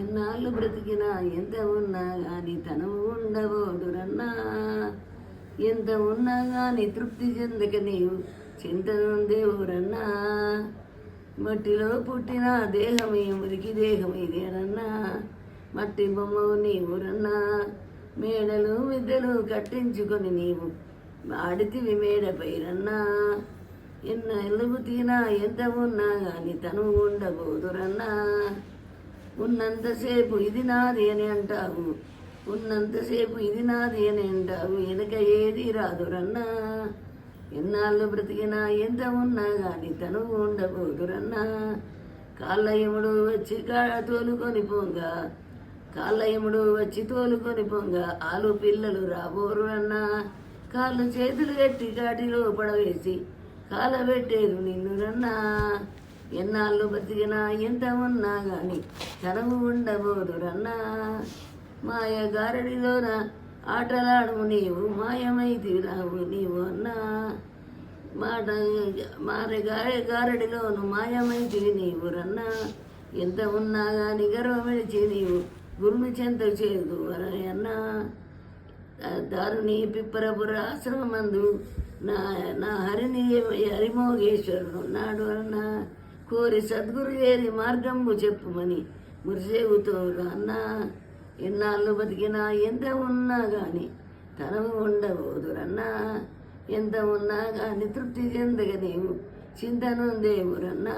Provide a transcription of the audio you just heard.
ఎన్నాళ్ళు బ్రతికినా ఎంత ఉన్నా కానీ తనము ఉండబోదురన్నా ఎంత ఉన్నా కానీ తృప్తి చెందక నీవు చింతనుందేవురన్నా మట్టిలో పుట్టిన దేహమే మురికి దేహమేదేనన్నా మట్టి బొమ్మవు నీవురన్నా మేడలు మిద్దెలు కట్టించుకొని నీవు ఆడితివి మేడపైరన్నా ఎన్న ఎల్లుగు ఎంత ఉన్నా కానీ తను ఉండబోదురన్నా ఉన్నంతసేపు ఇది నాది అని అంటావు. ఉన్నంతసేపు ఇది నాది అని అంటావు. వెనక ఏది రాదురన్నా ఎన్నాళ్ళు బ్రతికినా ఎంత ఉన్నా కానీ తను ఉండబోదురన్నా కాళ్ళయముడు వచ్చి కా తోలుకొని పోంగా. కాళ్ళయముడు వచ్చి తోలుకొని పొంగ. ఆలు పిల్లలు రాబోరు అన్నా కాళ్ళు చేతులు కట్టి కాటిలో పడవేసి కాలబెట్టేరు నిన్ను రన్నా. ఎన్నాళ్ళు బతికినా ఎంత ఉన్నా గాని తనవు ఉండబోదు రన్నా మాయ గారడిలోన ఆటలాడు నీవు మాయమైతి రావు నీవు అన్నా. మాట మారే గారె గారడిలోను మాయమైతివి నీవు రన్నా ఎంత ఉన్నా గాని గర్వమిడిచి నీవు గురుని చెంత చేదు అన్నా. దారుని పిప్పరపుర ఆశ్రమందు నా నా హరిని హరిమోగేశ్వరుడు ఉన్నాడు అన్నా. కోరి సద్గురు ఏరి మార్గము చెప్పుమని మురిసేవుతో అన్న. ఎన్నాళ్ళు బతికినా ఎంత ఉన్నా కానీ తనము ఉండబోదురన్నా. ఎంత ఉన్నా కానీ తృప్తి చెందగ నీవు చింతనుందేవురన్నా.